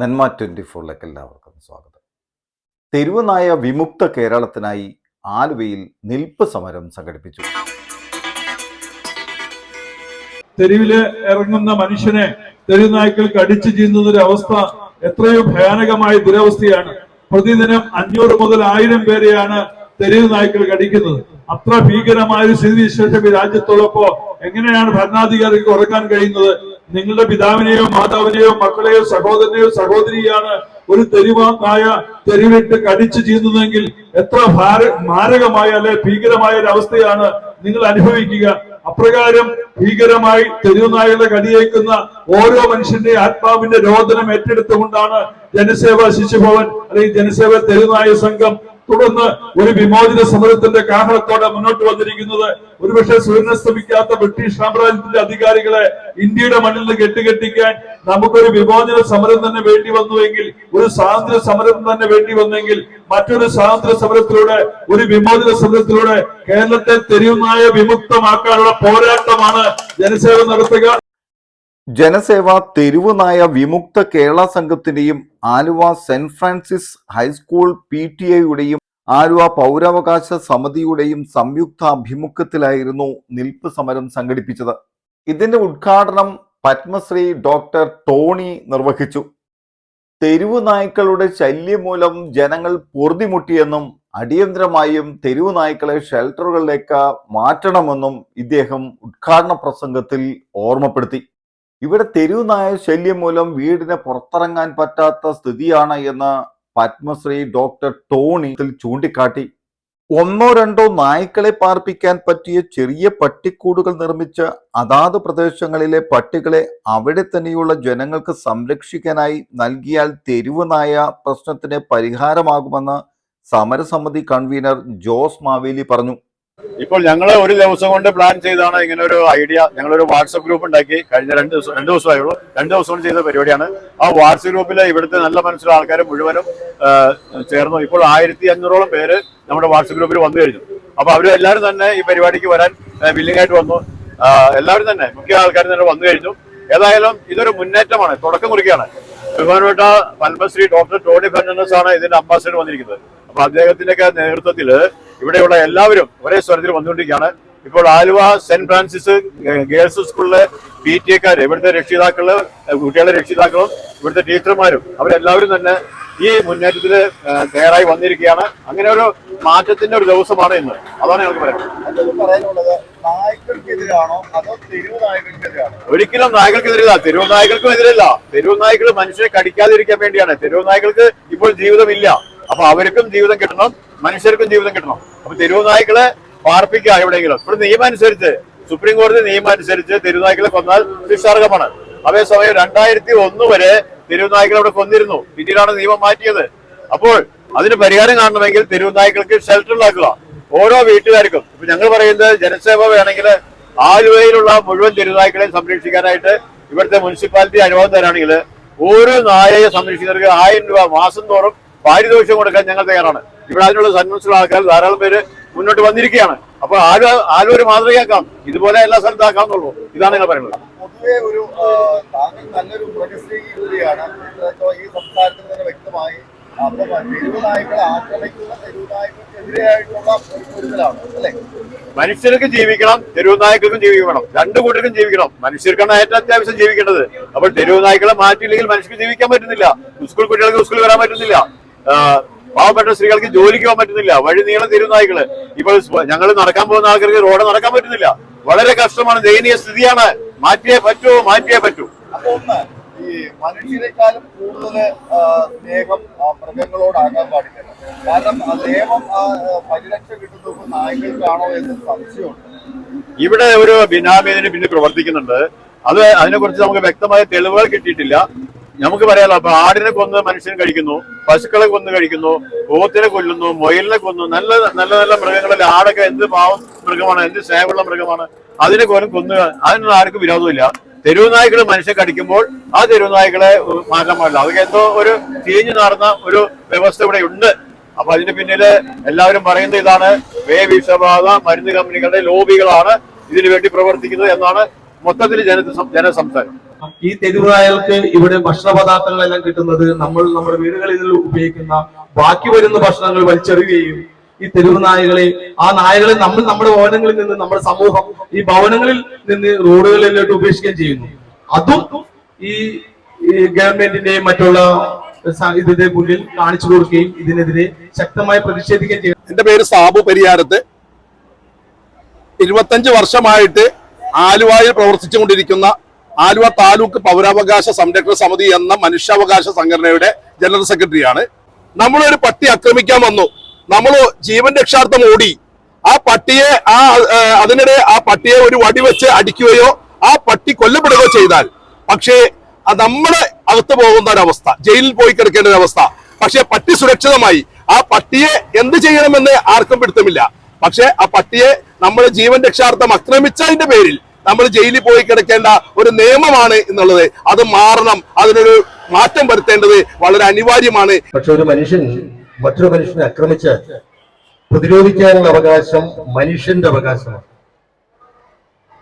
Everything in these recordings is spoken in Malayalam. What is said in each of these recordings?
നന്മ ട്വന്റി ഫോറിലേക്ക് എല്ലാവർക്കും സ്വാഗതം. തെരുവനായ വിമുക്ത കേരളത്തിനായി ആലുവയിൽ നിൽപ്പ് സമരം സംഘടിപ്പിച്ചു. തെരുവിൽ ഇറങ്ങുന്ന മനുഷ്യനെ തെരുവുനായ്ക്കൾ കടിച്ചു ചെയ്യുന്ന ഒരു അവസ്ഥ എത്രയോ ഭയാനകമായ ദുരവസ്ഥയാണ്. പ്രതിദിനം അഞ്ഞൂറ് മുതൽ ആയിരം പേരെയാണ് തെരുവ് നായ്ക്കൾ കടിക്കുന്നത് അത്ര ഭീകരമായ ഒരു സ്ഥിതിവിശേഷം ഈ രാജ്യത്തുള്ളപ്പോ എങ്ങനെയാണ് ഭരണാധികാരിക്ക് ഉറക്കാൻ കഴിയുന്നത്? നിങ്ങളുടെ പിതാവിനെയോ മാതാവിനെയോ മക്കളെയോ സഹോദരനെയോ സഹോദരിയാണ് ഒരു തെരുവ് നായ തെരുവിട്ട് കടിച്ചു ചെയ്യുന്നതെങ്കിൽ എത്ര ഭാര മാരകമായ അല്ലെ ഭീകരമായ ഒരു അവസ്ഥയാണ് നിങ്ങൾ അനുഭവിക്കുക. അപ്രകാരം ഭീകരമായി തെരുവുനായകളെ കടിയേക്കുന്ന ഓരോ മനുഷ്യന്റെ ആത്മാവിന്റെ രോദനം ഏറ്റെടുത്തുകൊണ്ടാണ് ജനസേവ ശിശുഭവൻ അല്ലെങ്കിൽ ജനസേവ തെരുവുനായ സംഘം തുടർന്ന് ഒരു വിമോചിത സമരത്തിന്റെ കാഹളത്തോടെ മുന്നോട്ട് വന്നിരിക്കുന്നത് ഒരുപക്ഷെ സൂര്യനസ്തമിക്കാത്ത ബ്രിട്ടീഷ് സാമ്രാജ്യത്തിന്റെ അധികാരികളെ ഇന്ത്യയുടെ മണ്ണിൽ കെട്ടുകെട്ടിക്കാൻ നമുക്കൊരു വിമോചന സമരം തന്നെ വേണ്ടി വന്നുവെങ്കിൽ ഒരു സ്വാതന്ത്ര്യ സമരം തന്നെ വേണ്ടി വന്നെങ്കിൽ മറ്റൊരു സ്വാതന്ത്ര്യ സമരത്തിലൂടെ ഒരു വിമോചന സമരത്തിലൂടെ കേരളത്തെ തെരുവുനായ വിമുക്തമാക്കാനുള്ള പോരാട്ടമാണ് ജനസേവ നടത്തുക. ജനസേവ തെരുവുനായ വിമുക്ത Kerala സംഘത്തിന്റെയും Aluva Saint Francis high school P T എയുടെയും ആലുവ പൗരാവകാശ സമിതിയുടെയും സംയുക്ത അഭിമുഖത്തിലായിരുന്നു നിൽപ്പ് സമരം സംഘടിപ്പിച്ചത്. ഇതിന്റെ ഉദ്ഘാടനം പത്മശ്രീ ഡോക്ടർ ടോണി നിർവഹിച്ചു. തെരുവു നായ്ക്കളുടെ ശല്യം മൂലം ജനങ്ങൾ പൊറുതിമുട്ടിയെന്നും അടിയന്തരമായും തെരുവു നായ്ക്കളെ ഷെൽട്ടറുകളിലേക്ക് മാറ്റണമെന്നും ഇദ്ദേഹം ഉദ്ഘാടന പ്രസംഗത്തിൽ ഓർമ്മപ്പെടുത്തി. ഇവിടെ തെരുവ് നായ ശല്യം മൂലം വീടിന് പുറത്തിറങ്ങാൻ പറ്റാത്ത സ്ഥിതിയാണ് എന്ന് പത്മശ്രീ ഡോക്ടർ ടോണി ചൂണ്ടിക്കാട്ടി. ഒന്നോ രണ്ടോ നായ്ക്കളെ പാർപ്പിക്കാൻ പറ്റിയ ചെറിയ പട്ടിക്കൂടുകൾ നിർമ്മിച്ച് അതാത് പ്രദേശങ്ങളിലെ പട്ടികളെ അവിടെ തന്നെയുള്ള ജനങ്ങൾക്ക് സംരക്ഷിക്കാനായി നൽകിയാൽ തെരുവ് നായ പ്രശ്നത്തിന് പരിഹാരമാകുമെന്ന് സമരസമിതി കൺവീനർ ജോസ് മാവേലി പറഞ്ഞു. ഇപ്പോൾ ഞങ്ങൾ ഒരു ദിവസം കൊണ്ട് പ്ലാൻ ചെയ്താണ് ഇങ്ങനെ ഒരു ഐഡിയ ഞങ്ങളൊരു വാട്സപ്പ് ഗ്രൂപ്പ് ഉണ്ടാക്കി. കഴിഞ്ഞ രണ്ട് ദിവസം രണ്ട് ദിവസമായുള്ളൂ. രണ്ട് ദിവസം കൊണ്ട് ചെയ്ത പരിപാടിയാണ്. ആ വാട്സപ്പ് ഗ്രൂപ്പിൽ ഇവിടുത്തെ നല്ല മനസ്സിലുള്ള ആൾക്കാർ മുഴുവനും ചേർന്നു. ഇപ്പോൾ ആയിരത്തി അഞ്ഞൂറോളം പേര് നമ്മുടെ വാട്സപ്പ് ഗ്രൂപ്പിൽ വന്നു കഴിഞ്ഞു. അപ്പൊ അവരെല്ലാവരും തന്നെ ഈ പരിപാടിക്ക് വരാൻ വില്ലിംഗ് ആയിട്ട് വന്നു. എല്ലാവരും തന്നെ മുഖ്യ ആൾക്കാർ തന്നെ വന്നു കഴിഞ്ഞു. ഏതായാലും ഇതൊരു മുന്നേറ്റമാണ് തുടക്കം കുറിക്കുകയാണ്. ബഹുമാനപ്പെട്ട പത്മശ്രീ ഡോക്ടർ ടോണി ഫെർണാണ്ടസ് ആണ് ഇതിന്റെ അംബാസിഡർ വന്നിരിക്കുന്നത്. അപ്പൊ അദ്ദേഹത്തിന്റെയൊക്കെ നേതൃത്വത്തിൽ ഇവിടെയുള്ള എല്ലാവരും ഒരേ സ്വരത്തിൽ വന്നുകൊണ്ടിരിക്കുകയാണ്. ഇപ്പോൾ ആലുവ സെന്റ് ഫ്രാൻസിസ് ഗേൾസ് സ്കൂളിലെ പി ടി എക്കാര് ഇവിടുത്തെ രക്ഷിതാക്കൾ കുട്ടികളുടെ രക്ഷിതാക്കളും ഇവിടുത്തെ ടീച്ചർമാരും അവരെല്ലാവരും തന്നെ ഈ മുന്നേറ്റത്തിൽ തയ്യാറായി വന്നിരിക്കുകയാണ്. അങ്ങനെ ഒരു മാറ്റത്തിന്റെ ഒരു ദിവസമാണ് ഇന്ന്. അതാണ് ഞങ്ങൾക്ക് പറയാനുള്ളത്. ഒരിക്കലും നായ്ക്കൾക്കെതിരല്ല തെരുവ് നായ്ക്കൾക്കും എതിരല്ല. തെരുവ് നായ്ക്കൾ മനുഷ്യരെ കടിക്കാതിരിക്കാൻ വേണ്ടിയാണ്. തെരുവ് നായ്ക്കൾക്ക് ഇപ്പോൾ ജീവിതമില്ല. അപ്പൊ അവർക്കും ജീവിതം കിട്ടണം മനുഷ്യർക്കും ജീവിതം കിട്ടണം. അപ്പൊ തെരുവ് നായ്ക്കളെ പാർപ്പിക്കുക എവിടെയെങ്കിലും. ഇവിടെ നിയമം അനുസരിച്ച് സുപ്രീം കോടതി നിയമം അനുസരിച്ച് തെരുവ് നായ്ക്കളെ കൊന്നാൽ ശിക്ഷാർഹമാണ് അതേസമയം രണ്ടായിരത്തി ഒന്ന് വരെ തെരുവ് നായ്ക്കളെ അവിടെ കൊന്നിരുന്നു. പിന്നീടാണ് നിയമം മാറ്റിയത്. അപ്പോൾ അതിന് പരിഹാരം കാണണമെങ്കിൽ തെരുവ് നായ്ക്കൾക്ക് ഷെൽട്ടർ ഉണ്ടാക്കുക. ഓരോ വീട്ടുകാർക്കും. ഇപ്പൊ ഞങ്ങൾ പറയുന്നത് ജനസേവ വേണമെങ്കിൽ ആലുവയിലുള്ള മുഴുവൻ തെരുവുനായ്ക്കളെയും സംരക്ഷിക്കാനായിട്ട് ഇവിടുത്തെ മുനിസിപ്പാലിറ്റി അനുവാദം തരാണെങ്കിൽ ഓരോ നായയെ സംരക്ഷിക്കുന്നവർക്ക് ആയിരം രൂപ മാസം തോറും പാരിതോഷികം കൊടുക്കാൻ ഞങ്ങൾ തയ്യാറാണ്. ഇവിടെ അതിനുള്ള സന്മനസ്സുള്ള ആൾക്കാർ ധാരാളം പേര് മുന്നോട്ട് വന്നിരിക്കുകയാണ്. അപ്പോൾ ആലുവ ആലുവ ഒരു മാതൃകയാക്കാം? ഇതുപോലെ എല്ലാ സ്ഥലത്തും ആക്കാമെന്നുള്ളൂ. ഇതാണ് ഞങ്ങൾ പറയുന്നത്. പൊതുവെ ഒരു താങ്കൾ നല്ലൊരു കൂടിയാണ് ഈ തന്നെ വ്യക്തമായി ആക്രമിക്കുന്ന അല്ലേ? മനുഷ്യർക്ക് ജീവിക്കണം തെരുവ് നായ്ക്കൾക്കും ജീവിക്കണം. രണ്ടു കൂട്ടർക്കും ജീവിക്കണം. മനുഷ്യർക്കാണ് ഏറ്റവും അത്യാവശ്യം ജീവിക്കേണ്ടത്. അപ്പോൾ തെരുവ് നായ്ക്കളെ മാറ്റിയില്ലെങ്കിൽ മനുഷ്യർക്ക് ജീവിക്കാൻ പറ്റുന്നില്ല. സ്കൂൾ കുട്ടികൾക്ക് സ്കൂളിൽ വരാൻ പറ്റുന്നില്ല. പാവപ്പെട്ട സ്ത്രീകൾക്ക് ജോലിക്ക് പോകാൻ പറ്റുന്നില്ല. വഴി നീളം തീരുന്ന നായ്ക്കൾ ഇപ്പോൾ ഞങ്ങൾ നടക്കാൻ പോകുന്ന ആൾക്കാർക്ക് റോഡ് നടക്കാൻ പറ്റുന്നില്ല. വളരെ കഷ്ടമാണ്. ദയനീയ സ്ഥിതിയാണ്. മാറ്റിയേ പറ്റൂ മാറ്റിയേ പറ്റൂ. ഈ മനുഷ്യരെക്കാളും കൂടുതൽ സ്നേഹം ആ, മൃഗങ്ങളോടാകാൻ പാടില്ല കാരണം നിയമം പരിരക്ഷ കിട്ടുന്നത് നായ്ക്കൾക്കാണോ എന്ന് സംശയമുണ്ട്. ഇവിടെ ഒരു ബിനാമി പിന്നെ പിന്നിൽ പ്രവർത്തിക്കുന്നുണ്ട്. അത് അതിനെക്കുറിച്ച് നമുക്ക് വ്യക്തമായ തെളിവുകൾ കിട്ടിയിട്ടില്ല. നമുക്ക് പറയാലോ അപ്പൊ ആടിനെ കൊന്ന് മനുഷ്യൻ കഴിക്കുന്നു പശുക്കളെ കൊന്ന് കഴിക്കുന്നു പോത്തിനെ കൊല്ലുന്നു മൊയിലിനെ കൊന്നു നല്ല നല്ല നല്ല മൃഗങ്ങളിൽ ആടൊക്കെ എന്ത് പാവം മൃഗമാണ് എന്ത് സ്നേഹമുള്ള മൃഗമാണ്? അതിനെ പോലും കൊന്ന് അതിനുള്ള ആർക്കും വിരോധമില്ല. തെരുവ് നായ്ക്കൾ മനുഷ്യരെ കടിക്കുമ്പോൾ ആ തെരുവ് നായ്ക്കളെ ഉം, മാറ്റാൻ പാടില്ല. അതൊക്കെ എന്തോ ഒരു ചീഞ്ഞു നടന്ന ഒരു വ്യവസ്ഥ ഇവിടെ ഉണ്ട്. അപ്പൊ അതിന് പിന്നിൽ എല്ലാവരും പറയുന്നത് ഇതാണ് വേ വിഷബാധ മരുന്ന് കമ്പനികളുടെ ലോബികളാണ് ഇതിനു വേണ്ടി പ്രവർത്തിക്കുന്നത് എന്നാണ് മൊത്തത്തിൽ ജന ജനസംസാരം. ഈ തെരുവുനായകൾക്ക് ഇവിടെ ഭക്ഷണ പദാർത്ഥങ്ങളെല്ലാം കിട്ടുന്നത് നമ്മൾ നമ്മുടെ വീടുകളിൽ ഉപയോഗിക്കുന്ന ബാക്കി വരുന്ന ഭക്ഷണങ്ങൾ വലിച്ചെറിയുകയും ഈ തെരുവ് നായകളെ ആ നായകളെ നമ്മൾ നമ്മുടെ ഭവനങ്ങളിൽ നിന്ന് നമ്മുടെ സമൂഹം ഈ ഭവനങ്ങളിൽ നിന്ന് റോഡുകളിലോട്ട് ഉപേക്ഷിക്കുകയും ചെയ്യുന്നു. അതും ഈ ഗവൺമെന്റിന്റെയും മറ്റുള്ള ഇതിന്റെ മുന്നിൽ കാണിച്ചു കൊടുക്കുകയും ഇതിനെതിരെ ശക്തമായി പ്രതിഷേധിക്കുകയും ചെയ്യും എന്റെ പേര് സാബു പരിയാരത്ത്. ഇരുപത്തഞ്ച് വർഷമായിട്ട് ആലുവയിൽ പ്രവർത്തിച്ചുകൊണ്ടിരിക്കുന്ന ആലുവ താലൂക്ക് പൗരാവകാശ സംരക്ഷണ സമിതി എന്ന മനുഷ്യാവകാശ സംഘടനയുടെ ജനറൽ സെക്രട്ടറിയാണ്. നമ്മളൊരു പട്ടി ആക്രമിക്കാൻ വന്നു. നമ്മൾ ജീവൻ രക്ഷാർത്ഥം ഓടി. ആ പട്ടിയെ ആ അതിനിടെ ആ പട്ടിയെ ഒരു വടി വെച്ച് അടിക്കുകയോ ആ പട്ടി കൊല്ലപ്പെടുകയോ ചെയ്താൽ പക്ഷേ നമ്മളെ അകത്ത് പോകുന്ന ഒരവസ്ഥ ജയിലിൽ പോയി കിടക്കേണ്ട ഒരു അവസ്ഥ പക്ഷെ പട്ടി സുരക്ഷിതമായി. ആ പട്ടിയെ എന്ത് ചെയ്യണമെന്ന് ആർക്കും പിടുത്തമില്ല. പക്ഷെ ആ പട്ടിയെ നമ്മൾ ജീവൻ രക്ഷാർത്ഥം ആക്രമിച്ചതിന്റെ പേരിൽ നമ്മൾ ജയിലിൽ പോയി കിടക്കേണ്ട ഒരു നിയമമാണ് എന്നുള്ളത്. അത് മാറണം. അതിനൊരു മാറ്റം വരുത്തേണ്ടത് വളരെ അനിവാര്യമാണ്. പക്ഷെ ഒരു മനുഷ്യൻ മറ്റൊരു മനുഷ്യനെ ആക്രമിച്ച് പ്രതിരോധിക്കാനുള്ള അവകാശം മനുഷ്യന്റെ അവകാശമാണ്.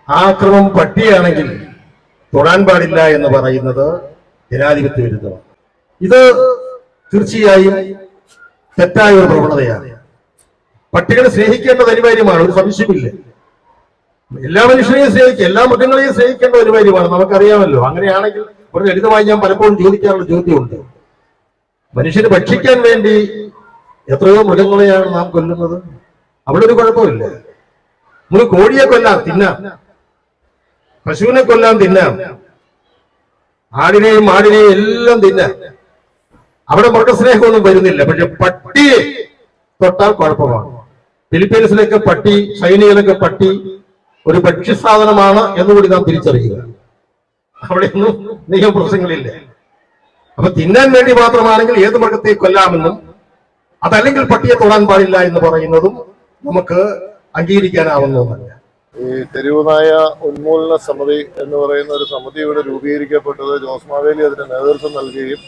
ആ ആക്രമം പട്ടിയാണെങ്കിൽ തൊടാൻ പാടില്ല എന്ന് പറയുന്നത് ജനാധിപത്യ വിരുദ്ധമാണ്. ഇത് തീർച്ചയായും തെറ്റായ ഒരു പ്രവണതയാണ്. പട്ടികളെ സ്നേഹിക്കേണ്ടത് അനിവാര്യമാണ്. ഒരു സംശയമില്ല എല്ലാ മനുഷ്യരെയും സ്നേഹിക്കുക എല്ലാ മൃഗങ്ങളെയും സ്നേഹിക്കേണ്ട ഒരു പരിപാടി നമുക്കറിയാമല്ലോ. അങ്ങനെയാണെങ്കിൽ ഒരു ലളിതമായി ഞാൻ പലപ്പോഴും ചോദിക്കാറുള്ള ചോദ്യമുണ്ട്. മനുഷ്യന് ഭക്ഷിക്കാൻ വേണ്ടി എത്രയോ മൃഗങ്ങളെയാണ് നാം കൊല്ലുന്നത്. അവിടെ ഒരു കുഴപ്പമില്ല. നമ്മൾ കോഴിയെ കൊല്ലാം തിന്നാം. പശുവിനെ കൊല്ലാം തിന്നാം. ആടിനെയും ആടിനെയും എല്ലാം തിന്നാം. അവിടെ മൃഗസ്നേഹമൊന്നും വരുന്നില്ല. പക്ഷെ പട്ടിയെ തൊട്ടാൽ കുഴപ്പമാണ്. ഫിലിപ്പീൻസിലൊക്കെ പട്ടി ചൈനയിലൊക്കെ പട്ടി ഒരു ഭക്ഷ്യസാധനമാണ് എന്നുകൂടി നാം തിരിച്ചറിയുക. അവിടെയൊന്നും നിയമപ്രശ്നങ്ങളില്ല. അപ്പൊ തിന്നാൻ വേണ്ടി മാത്രമാണെങ്കിൽ ഏത് മൃഗത്തെ കൊല്ലാമെന്നും അതല്ലെങ്കിൽ പട്ടിയെ തൊടാൻ പാടില്ല എന്ന് പറയുന്നതും നമുക്ക് അംഗീകരിക്കാനാവുന്നതല്ല ഈ തെരുവുനായ ഉന്മൂലന സമിതി എന്ന് പറയുന്ന ഒരു സമിതി ഇവിടെ രൂപീകരിക്കപ്പെട്ടത് ജോസ് മാവേലി അതിന് നേതൃത്വം നൽകുകയും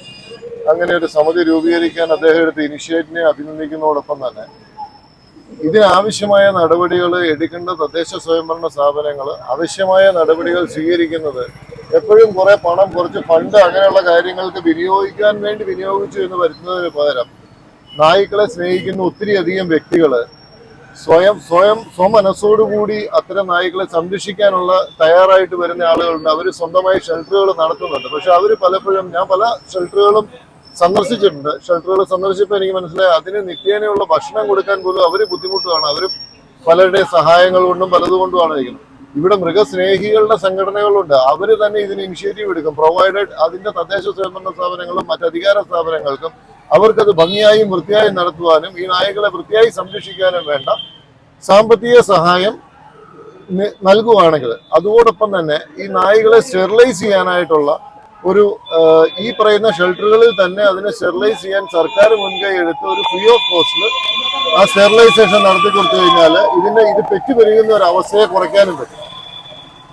അങ്ങനെ ഒരു സമിതി രൂപീകരിക്കാൻ അദ്ദേഹം എടുത്ത ഇനിഷ്യേറ്റീവിനെ അഭിനന്ദിക്കുന്നതോടൊപ്പം തന്നെ ഇതിനാവശ്യമായ നടപടികൾ എടുക്കേണ്ട തദ്ദേശ സ്വയംഭരണ സ്ഥാപനങ്ങൾ ആവശ്യമായ നടപടികൾ സ്വീകരിക്കുന്നത് എപ്പോഴും കുറെ പണം കുറച്ച് ഫണ്ട് അങ്ങനെയുള്ള കാര്യങ്ങൾക്ക് വിനിയോഗിക്കാൻ വേണ്ടി വിനിയോഗിച്ചു എന്ന് വരുന്നതിന് പകരം നായ്ക്കളെ സ്നേഹിക്കുന്ന ഒത്തിരിയധികം വ്യക്തികൾ സ്വയം സ്വയം സ്വമനസ്സോടുകൂടി അത്തരം നായ്ക്കളെ സംരക്ഷിക്കാനുള്ള തയ്യാറായിട്ട് വരുന്ന ആളുകളുണ്ട്. അവർ സ്വന്തമായി ഷെൽട്ടറുകൾ നടത്തുന്നുണ്ട്. പക്ഷെ അവർ പലപ്പോഴും ഞാൻ പല ഷെൽട്ടറുകളും സന്ദർശിച്ചിട്ടുണ്ട്. ഷെൽട്ടറുകൾ സന്ദർശിച്ചപ്പോൾ എനിക്ക് മനസ്സിലായി അതിന് നിത്യേനയുള്ള ഭക്ഷണം കൊടുക്കാൻ പോലും അവർ ബുദ്ധിമുട്ടുകയാണ് അവർ പലരുടെ സഹായങ്ങൾ കൊണ്ടും പലതുകൊണ്ടുമാണ് ഇരിക്കുന്നത് ഇവിടെ മൃഗസ്നേഹികളുടെ സംഘടനകളുണ്ട്. അവർ തന്നെ ഇതിന് ഇനിഷ്യേറ്റീവ് എടുക്കും. പ്രൊവൈഡഡ് അതിന്റെ തദ്ദേശ സ്വയംഭരണ സ്ഥാപനങ്ങളും മറ്റ് അധികാര സ്ഥാപനങ്ങൾക്കും അവർക്കത് ഭംഗിയായും വൃത്തിയായും നടത്തുവാനും ഈ നായകളെ വൃത്തിയായി സംരക്ഷിക്കാനും വേണ്ട സാമ്പത്തിക സഹായം നൽകുവാണെങ്കിൽ അതോടൊപ്പം തന്നെ ഈ നായകളെ സ്റ്റെറിലൈസ് ചെയ്യാനായിട്ടുള്ള ഒരു ഈ പറയുന്ന ഷെൽട്ടറുകളിൽ തന്നെ അതിനെ സ്റ്റെറിലൈസ് ചെയ്യാൻ സർക്കാർ മുൻകൈ എടുത്ത് ഒരു ഫ്രീ ഓഫ് കോസ്റ്റിൽ ആ സ്റ്റെറിലൈസേഷൻ നടത്തി കൊടുത്തു കഴിഞ്ഞാൽ ഇതിന്റെ ഇത് പെറ്റുപെരുകുന്ന ഒരു അവസ്ഥയെ കുറയ്ക്കാനും പറ്റും.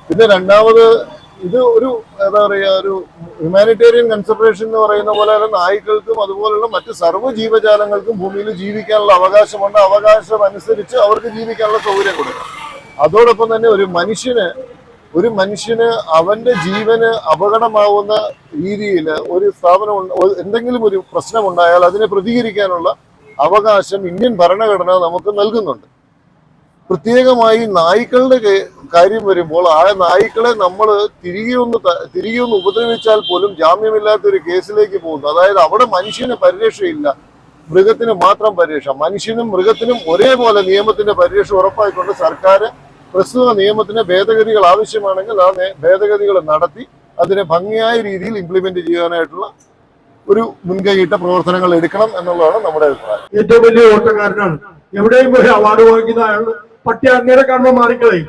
പിന്നെ രണ്ടാമത് ഇത് ഒരു എന്താ പറയുക ഒരു ഹ്യൂമാനിറ്റേറിയൻ കൺസിഡറേഷൻ എന്ന് പറയുന്ന പോലെ തന്നെ നായ്ക്കൾക്കും അതുപോലുള്ള മറ്റ് സർവ ജീവജാലങ്ങൾക്കും ഭൂമിയിൽ ജീവിക്കാനുള്ള അവകാശമുണ്ട്. അവകാശം അനുസരിച്ച് അവർക്ക് ജീവിക്കാനുള്ള സൗകര്യം കൊടുക്കണം. അതോടൊപ്പം തന്നെ ഒരു മനുഷ്യന് ഒരു മനുഷ്യന് അവന്റെ ജീവന് അപകടമാവുന്ന രീതിയിൽ ഒരു സ്ഥാപനം എന്തെങ്കിലും ഒരു- പ്രശ്നം ഉണ്ടായാൽ അതിനെ പ്രതികരിക്കാനുള്ള അവകാശം ഇന്ത്യൻ ഭരണഘടന നമുക്ക് നൽകുന്നുണ്ട്. പ്രത്യേകമായി നായ്ക്കളുടെ കാര്യം വരുമ്പോൾ ആ നായ്ക്കളെ നമ്മൾ തിരികെ ഒന്ന് തിരികെ ഒന്ന് ഉപദ്രവിച്ചാൽ പോലും ജാമ്യമില്ലാത്ത ഒരു കേസിലേക്ക് പോകുന്നു. അതായത് അവിടെ മനുഷ്യന് പരിരക്ഷയില്ല. മൃഗത്തിന് മാത്രം പരിരക്ഷ. മനുഷ്യനും മൃഗത്തിനും ഒരേപോലെ നിയമത്തിന്റെ പരിരക്ഷ ഉറപ്പായിക്കൊണ്ട് സർക്കാർ പ്രസ്തുത നിയമത്തിന് ഭേദഗതികൾ ആവശ്യമാണെങ്കിൽ ആ ഭേദഗതികൾ നടത്തി അതിനെ ഭംഗിയായ രീതിയിൽ ഇംപ്ലിമെന്റ് ചെയ്യാനായിട്ടുള്ള ഒരു മുൻകൈയിട്ട പ്രവർത്തനങ്ങൾ എടുക്കണം എന്നുള്ളതാണ് നമ്മുടെ അഭിപ്രായം. ഏറ്റവും വലിയ ഓട്ടക്കാരനാണ്. എവിടെയും പോയി അവാർഡ് വാങ്ങിക്കുന്ന അയാൾ പട്ടി അങ്ങനെ കാണുമ്പോൾ മാറിക്കളയും.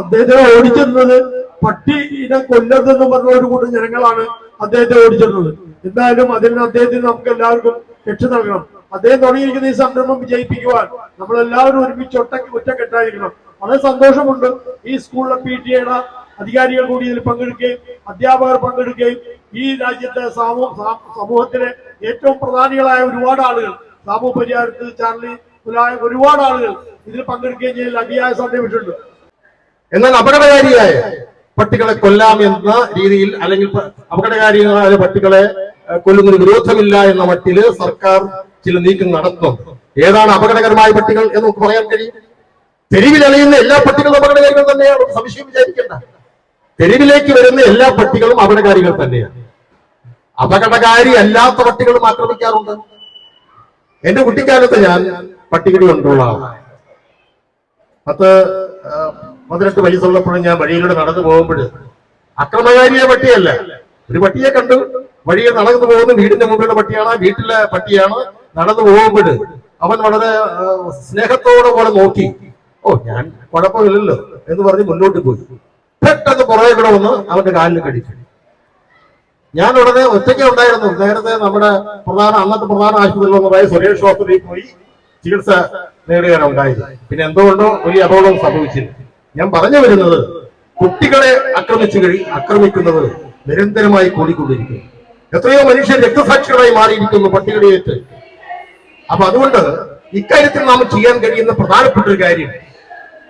അദ്ദേഹത്തെ ഓടിച്ചെന്നത് പട്ടിനെ കൊല്ലതെന്ന് പറഞ്ഞ ഒരു കൂട്ടം ജനങ്ങളാണ് അദ്ദേഹത്തെ ഓടിച്ചെന്നത്. എന്തായാലും അതിന് അദ്ദേഹത്തിന് നമുക്ക് എല്ലാവർക്കും രക്ഷ നൽകണം. അദ്ദേഹം തുടങ്ങിയിരിക്കുന്ന ഈ സംരംഭം വിജയിപ്പിക്കുവാൻ നമ്മളെല്ലാവരും ഒരുമിച്ച് ഒറ്റ ഒറ്റക്കെട്ടായിരിക്കണം. വളരെ സന്തോഷമുണ്ട്. ഈ സ്കൂളിലെ പി ടി എയുടെ അധികാരികൾ കൂടി ഇതിൽ പങ്കെടുക്കുകയും അധ്യാപകർ പങ്കെടുക്കുകയും ഈ രാജ്യത്തെ സാമൂ സമൂഹത്തിലെ ഏറ്റവും പ്രധാനികളായ ഒരുപാട് ആളുകൾ സാമൂഹ്യ പരിഹാരത്തിൽ ചാർലി മുതലായ ഒരുപാട് ആളുകൾ ഇതിൽ പങ്കെടുക്കുകയും ചെയ്തതിൽ അതിയായ സന്തോഷമുണ്ട്. എന്നാൽ അപകടകാരിയായ പട്ടികളെ കൊല്ലാം എന്ന രീതിയിൽ അല്ലെങ്കിൽ അപകടകാരികളായ പട്ടികളെ കൊല്ലുന്നതിന് വിരോധമില്ല എന്ന മട്ടിൽ സർക്കാർ ചില നീക്കം നടത്തും. ഏതാണ് അപകടകരമായ പട്ടികൾ എന്ന് നമുക്ക് പറയാൻ കഴിയും? തെരുവിലറിയുന്ന എല്ലാ പട്ടികളും അപകടകാരികൾ തന്നെയാണ്. സംശയം വിചാരിക്കേണ്ട. തെരുവിലേക്ക് വരുന്ന എല്ലാ പട്ടികളും അപകടകാരികൾ തന്നെയാണ്. അപകടകാരി അല്ലാത്ത പട്ടികളും ആക്രമിക്കാറുണ്ട്. എന്റെ കുട്ടിക്കാലത്ത് ഞാൻ പട്ടികടി കൊണ്ടുള്ള പത്ത് പതിനെട്ട് വയസ്സുള്ളപ്പോഴും ഞാൻ വഴിയിലൂടെ നടന്നു പോകുമ്പോൾ അക്രമകാരിയെ പട്ടിയല്ല. ഒരു പട്ടിയെ കണ്ടു. വഴിയിൽ നടന്നു പോകുന്ന വീടിന്റെ മുമ്പിലുള്ള പട്ടിയാണ് വീട്ടിലെ പട്ടിയാണ് നടന്നു പോകുമ്പോൾ അവൻ വളരെ സ്നേഹത്തോടെ പോലെ നോക്കി. ഓ ഞാൻ കുഴപ്പമില്ലല്ലോ എന്ന് പറഞ്ഞ് മുന്നോട്ട് പോയി. പെട്ടെന്ന് പുറകെ കൂടെ വന്ന് അവന്റെ കാലിൽ കടിച്ചു ഞാൻ ഉടനെ ഒറ്റയ്ക്ക് ഉണ്ടായിരുന്നു. നേരത്തെ നമ്മുടെ പ്രധാന അന്നത്തെ പ്രധാന ആശുപത്രിയിൽ ആശുപത്രിയിലൊന്നതായ സുരേഷ് ഹോസ്പിറ്റലിൽ പോയി ചികിത്സ നേടുകയാണ് ഉണ്ടായത്. പിന്നെ എന്തുകൊണ്ടോ ഒരു അപകടം സംഭവിച്ചില്ല. ഞാൻ പറഞ്ഞു വരുന്നത് കുട്ടികളെ ആക്രമിച്ചു കഴി ആക്രമിക്കുന്നത് നിരന്തരമായി കൂടിക്കൊണ്ടിരിക്കുന്നു. എത്രയോ മനുഷ്യർ രക്തസാക്ഷികളായി മാറിയിരിക്കുന്നു പട്ടികടിയേറ്റ് അപ്പൊ അതുകൊണ്ട് ഇക്കാര്യത്തിൽ നാം ചെയ്യാൻ കഴിയുന്ന പ്രധാനപ്പെട്ട ഒരു കാര്യം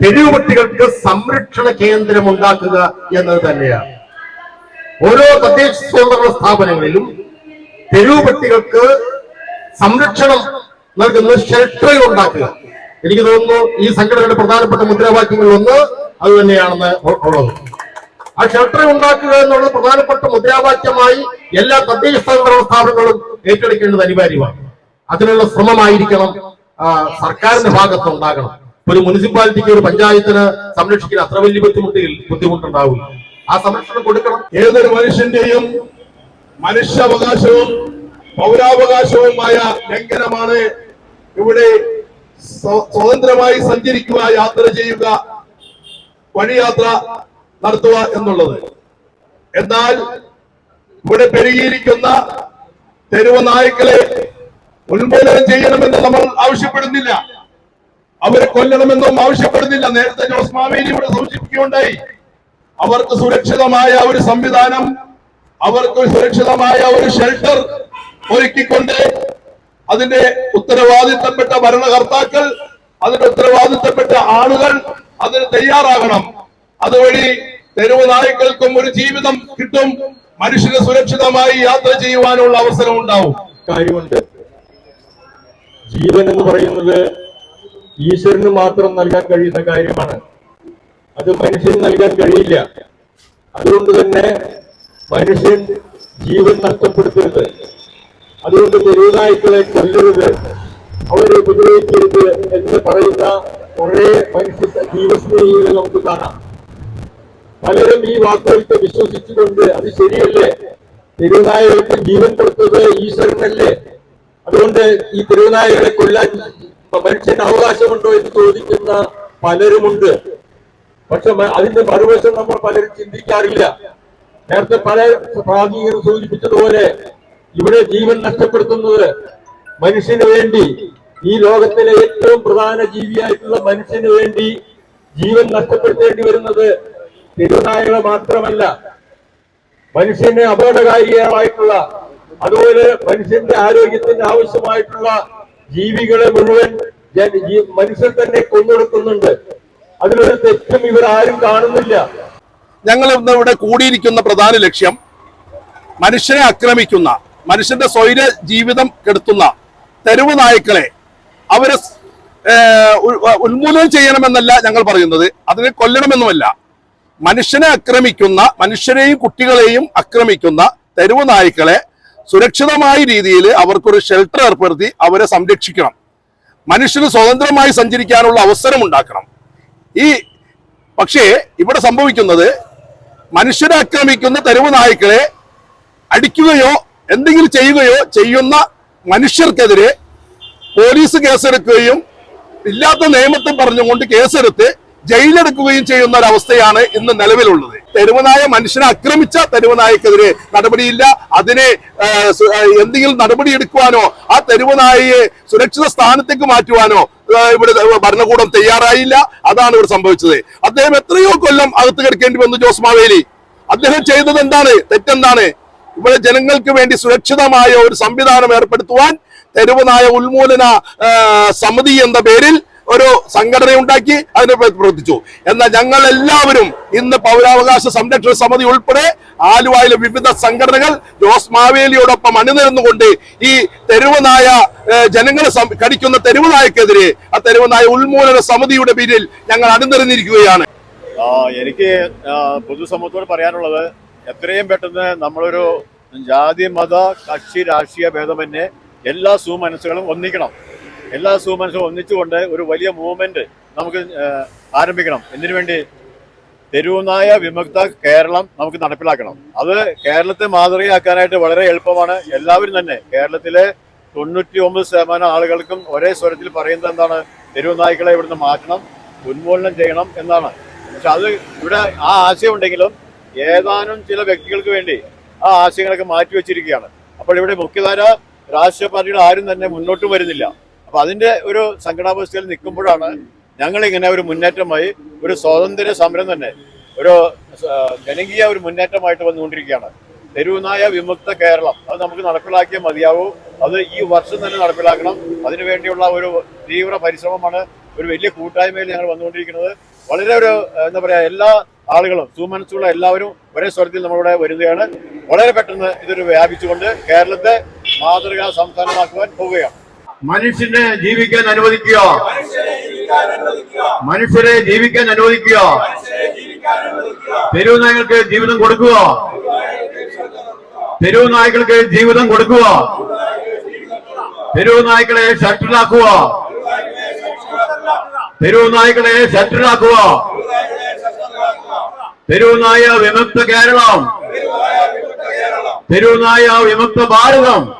തെരുവ് പട്ടികൾക്ക് സംരക്ഷണ കേന്ദ്രം ഉണ്ടാക്കുക എന്നത് തന്നെയാണ്. ഓരോ തദ്ദേശ സ്വയംഭരണ സ്ഥാപനങ്ങളിലും തെരുവ് പട്ടികൾക്ക് സംരക്ഷണം നൽകുന്ന ഷെൽട്ടറുകൾ ഉണ്ടാക്കുക. എനിക്ക് തോന്നുന്നു ഈ സംഘടനയുടെ പ്രധാനപ്പെട്ട മുദ്രാവാക്യങ്ങളിൽ ഒന്ന് അത് തന്നെയാണെന്ന് ഉള്ളത്. ആ ഷെൽട്ടർ ഉണ്ടാക്കുക എന്നുള്ളത് പ്രധാനപ്പെട്ട മുദ്രാവാക്യമായി എല്ലാ തദ്ദേശ സ്വയംഭരണ സ്ഥാപനങ്ങളും ഏറ്റെടുക്കേണ്ടത് അനിവാര്യമാണ്. അതിനുള്ള ശ്രമമായിരിക്കണം സർക്കാരിന്റെ ഭാഗത്ത് ഉണ്ടാകണം. ഒരു മുനിസിപ്പാലിറ്റിക്ക് ഒരു പഞ്ചായത്തിന് സംരക്ഷിക്കാൻ അത്ര വലിയ ബുദ്ധിമുട്ടിൽ ബുദ്ധിമുട്ടുണ്ടാവില്ല ആ സംരക്ഷണം കൊടുക്കണം. ഏതൊരു മനുഷ്യന്റെയും മനുഷ്യാവകാശവും പൗരാവകാശവുമായ ലംഘനമാണ് ഇവിടെ സ്വതന്ത്രമായി സഞ്ചരിക്കുക യാത്ര ചെയ്യുക വഴിയാത്ര നടത്തുക എന്നുള്ളത്. എന്നാൽ ഇവിടെ പെരുകിയിരിക്കുന്ന തെരുവ് നായ്ക്കളെ ഉന്മൂലനം ചെയ്യണമെന്ന് നമ്മൾ ആവശ്യപ്പെടുന്നില്ല. അവരെ കൊല്ലണമെന്നും ആവശ്യപ്പെടുന്നില്ല. നേരത്തെ ജോസ് മാവേലി ഇവിടെ സൂചിപ്പിക്കുകയുണ്ടായി അവർക്ക് സുരക്ഷിതമായ ഒരു സംവിധാനം അവർക്ക് സുരക്ഷിതമായ ഒരു ഷെൽട്ടർ ഒരുക്കിക്കൊണ്ട് അതിന്റെ ഉത്തരവാദിത്തപ്പെട്ട ഭരണകർത്താക്കൾ അതിന്റെ ഉത്തരവാദിത്തപ്പെട്ട ആളുകൾ അതിന് തയ്യാറാകണം. അതുവഴി തെരുവ് നായ്ക്കൾക്കും ഒരു ജീവിതം കിട്ടും. മനുഷ്യന് സുരക്ഷിതമായി യാത്ര ചെയ്യുവാനുള്ള അവസരം ഉണ്ടാവും കാര്യമുണ്ട്. ജീവൻ എന്ന് പറയുന്നത് ഈശ്വരന് മാത്രം നൽകാൻ കഴിയുന്ന കാര്യമാണ്. അത് മനുഷ്യന് നൽകാൻ കഴിയില്ല. അതുകൊണ്ട് തന്നെ മനുഷ്യൻ ജീവൻ നഷ്ടപ്പെടുത്തരുത്. അതുകൊണ്ട് തെരുവുനായ്ക്കളെ കൊല്ലരുത് അവരെ ഉപദ്രവിക്കരുത് എന്ന് പറയുന്ന കുറെ മനുഷ്യ ജീവസ്നേഹികളെ നമുക്ക് കാണാം. പലരും ഈ വാക്കുകൾക്ക് വിശ്വസിച്ചുകൊണ്ട് അത് ശരിയല്ലേ? തെരുവുനായകൾക്ക് ജീവൻ കൊടുത്തത് ഈശ്വരനല്ലേ? അതുകൊണ്ട് ഈ തെരുവുനായകളെ കൊല്ലാൻ മനുഷ്യന് അവകാശമുണ്ടോ എന്ന് ചോദിക്കുന്ന പലരുമുണ്ട്. പക്ഷെ അതിന്റെ മറുവശം നമ്മൾ പലരും ചിന്തിക്കാറില്ല. നേരത്തെ പല പ്രാചീകരും സൂചിപ്പിച്ചതുപോലെ ഇവിടെ ജീവൻ നഷ്ടപ്പെടുത്തുന്നത് മനുഷ്യന് വേണ്ടി ഈ ലോകത്തിലെ ഏറ്റവും പ്രധാന ജീവിയായിട്ടുള്ള മനുഷ്യന് വേണ്ടി ജീവൻ നഷ്ടപ്പെടുത്തേണ്ടി വരുന്നത് തിരുനായകളെ മാത്രമല്ല മനുഷ്യന് അപകടകാരികളായിട്ടുള്ള അതുപോലെ മനുഷ്യന്റെ ആരോഗ്യത്തിന് ആവശ്യമായിട്ടുള്ള ജീവികളെ മുഴുവൻ മനുഷ്യർ തന്നെ കൊന്നൊടുക്കുന്നുണ്ട്. അതിലൊരു തെറ്റും ഇവർ ആരും കാണുന്നില്ല. ഞങ്ങൾ ഇന്ന് ഇവിടെ കൂടിയിരിക്കുന്ന പ്രധാന ലക്ഷ്യം മനുഷ്യനെ ആക്രമിക്കുന്ന മനുഷ്യന്റെ സ്വൈര ജീവിതം കെടുത്തുന്ന തെരുവ് നായ്ക്കളെ അവരെ ഉന്മൂലനം ചെയ്യണമെന്നല്ല ഞങ്ങൾ പറയുന്നത്. അതിനെ കൊല്ലണമെന്നുമല്ല. മനുഷ്യനെ ആക്രമിക്കുന്ന മനുഷ്യരെയും കുട്ടികളെയും ആക്രമിക്കുന്ന തെരുവ് നായ്ക്കളെ സുരക്ഷിതമായ രീതിയിൽ അവർക്കൊരു ഷെൽട്ടർ ഏർപ്പെടുത്തി അവരെ സംരക്ഷിക്കണം. മനുഷ്യന് സ്വതന്ത്രമായി സഞ്ചരിക്കാനുള്ള അവസരം ഉണ്ടാക്കണം. ഈ പക്ഷേ ഇവിടെ സംഭവിക്കുന്നത് മനുഷ്യരെ ആക്രമിക്കുന്ന തെരുവ് നായ്ക്കളെ അടിക്കുകയോ എന്തെങ്കിലും ചെയ്യുകയോ ചെയ്യുന്ന മനുഷ്യർക്കെതിരെ പോലീസ് കേസെടുക്കുകയും ഇല്ലാത്ത നിയമത്തെ പറഞ്ഞുകൊണ്ട് കേസെടുത്ത് ജയിലെടുക്കുകയും ചെയ്യുന്ന ഒരു അവസ്ഥയാണ് ഇന്ന് നിലവിലുള്ളത്. തെരുവനായ മനുഷ്യനെ ആക്രമിച്ച തെരുവനായക്കെതിരെ നടപടിയില്ല. അതിനെ എന്തെങ്കിലും നടപടി എടുക്കുവാനോ ആ തെരുവനായയെ സുരക്ഷിത സ്ഥാനത്തേക്ക് മാറ്റുവാനോ ഇവിടെ ഭരണകൂടം തയ്യാറായില്ല. അതാണ് ഇവിടെ സംഭവിച്ചത്. അദ്ദേഹം എത്രയോ കൊല്ലം അകത്ത് കിടക്കേണ്ടി വന്നു ജോസ് മാവേലി. അദ്ദേഹം ചെയ്തത് എന്താണ്? തെറ്റെന്താണ്? ഇവിടെ ജനങ്ങൾക്ക് വേണ്ടി സുരക്ഷിതമായ ഒരു സംവിധാനം ഏർപ്പെടുത്തുവാൻ തെരുവനായ ഉന്മൂലന സമിതി എന്ന പേരിൽ ഒരു സംഘടന ഉണ്ടാക്കി അതിനെ പ്ര- പ്രവർത്തിച്ചു. എന്നാൽ ഞങ്ങൾ എല്ലാവരും ഇന്ന് പൗരാവകാശ സംരക്ഷണ സമിതി ഉൾപ്പെടെ ആലുവയിലെ വിവിധ സംഘടനകൾ ജോസ് മാവേലിയോടൊപ്പം അണിനിരന്നുകൊണ്ട് ഈ തെരുവനായ ജനങ്ങളെ കടിക്കുന്ന തെരുവനായക്കെതിരെ ആ തെരുവനായ ഉന്മൂലന സമിതിയുടെ പേരിൽ ഞങ്ങൾ അണിനിരന്നിരിക്കുകയാണ്. എനിക്ക് പൊതുസമൂഹത്തോട് പറയാനുള്ളത് എത്രയും പെട്ടെന്ന് നമ്മളൊരു ജാതി മത കക്ഷി രാഷ്ട്രീയ ഭേദമന്യേ എല്ലാ സുമനസ്സുകളും ഒന്നിക്കണം. എല്ലാ സുമനസ്സുകളും ഒന്നിച്ചുകൊണ്ട് ഒരു വലിയ മൂവ്മെന്റ് നമുക്ക് ആരംഭിക്കണം. എന്തിനു വേണ്ടി? തെരുവുനായ വിമുക്ത കേരളം നമുക്ക് നടപ്പിലാക്കണം. അത് കേരളത്തെ മാതൃകയാക്കാനായിട്ട് വളരെ എളുപ്പമാണ്. എല്ലാവരും തന്നെ കേരളത്തിലെ തൊണ്ണൂറ്റി ഒമ്പത് ശതമാനം ആളുകൾക്കും ഒരേ സ്വരത്തിൽ പറയുന്നത് എന്താണ്? തെരുവുനായ്ക്കളെ ഇവിടുന്ന് മാറ്റണം ഉന്മൂലനം ചെയ്യണം എന്നാണ്. പക്ഷെ അത് ഇവിടെ ആ ആശയം ഉണ്ടെങ്കിലും ഏതാനും ചില വ്യക്തികൾക്ക് വേണ്ടി ആ ആശയങ്ങളൊക്കെ മാറ്റിവെച്ചിരിക്കുകയാണ്. അപ്പോൾ ഇവിടെ മുഖ്യധാര രാഷ്ട്രീയ പാർട്ടികൾ ആരും തന്നെ മുന്നോട്ട് വരുന്നില്ല. അപ്പൊ അതിന്റെ ഒരു സങ്കടാവസ്ഥയിൽ നിൽക്കുമ്പോഴാണ് ഞങ്ങൾ ഇങ്ങനെ ഒരു മുന്നേറ്റമായി ഒരു സ്വാതന്ത്ര്യ സമരം തന്നെ ഒരു ജനകീയ ഒരു മുന്നേറ്റമായിട്ട് വന്നുകൊണ്ടിരിക്കുകയാണ്. തെരുവുനായ വിമുക്ത കേരളം അത് നമുക്ക് നടപ്പിലാക്കിയേ മതിയാവൂ. അത് ഈ വർഷം തന്നെ നടപ്പിലാക്കണം. അതിനുവേണ്ടിയുള്ള ഒരു തീവ്ര പരിശ്രമമാണ് ഒരു വലിയ കൂട്ടായ്മയിൽ ഞങ്ങൾ വന്നുകൊണ്ടിരിക്കുന്നത്. വളരെ ഒരു എന്താ പറയാ എല്ലാ ആളുകളും സുമനസ്സുള്ള എല്ലാവരും ഒരേ സ്വരത്തിൽ നമ്മളിവിടെ വരികയാണ്. വളരെ പെട്ടെന്ന് ഇതൊരു വ്യാപിച്ചുകൊണ്ട് കേരളത്തെ മാതൃകാ സംസ്ഥാനമാക്കുവാൻ പോവുകയാണ്. മനുഷ്യനെ ജീവിക്കാൻ അനുവദിക്കുക. മനുഷ്യരെ ജീവിക്കാൻ അനുവദിക്കുക. തെരുവ് നായകൾക്ക് ജീവിതം കൊടുക്കുക. തെരുവ് നായ്ക്കൾക്ക് ജീവിതം കൊടുക്കുക. തെരുവ് നായ്ക്കളെ ഷട്ടിലാക്കുക തെരുവ് നായ്ക്കളെ ഷട്ടിലാക്കുക തെരുവ് നായ വിമുക്ത കേരളം. തെരുവ് നായ വിമുക്ത ഭാരതം.